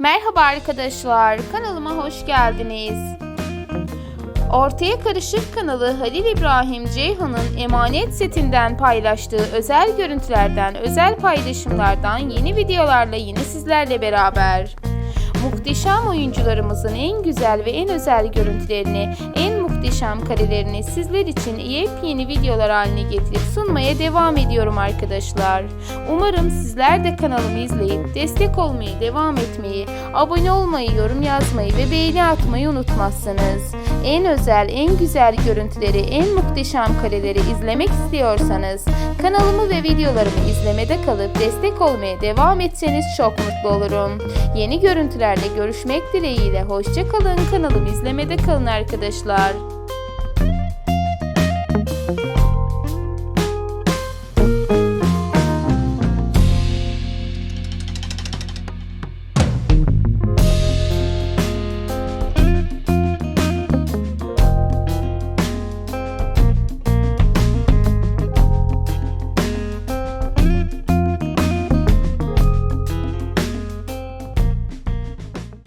Merhaba arkadaşlar, kanalıma hoş geldiniz. Ortaya Karışık kanalı Halil İbrahim Ceyhan'ın emanet setinden paylaştığı özel görüntülerden, özel paylaşımlardan yeni videolarla yine sizlerle beraber. Muhteşem oyuncularımızın en güzel ve en özel görüntülerini, en muhteşem karelerini sizler için yepyeni videolar haline getirip sunmaya devam ediyorum arkadaşlar. Umarım sizler de kanalımı izleyip destek olmayı devam etmeyi, abone olmayı, yorum yazmayı ve beğeni atmayı unutmazsınız. En özel, en güzel görüntüleri, en muhteşem kareleri izlemek istiyorsanız kanalımı ve videolarımı izlemede kalıp destek olmaya devam etseniz çok mutlu olurum. Yeni görüntülerle görüşmek dileğiyle hoşça kalın. Kanalımı izlemede kalın arkadaşlar.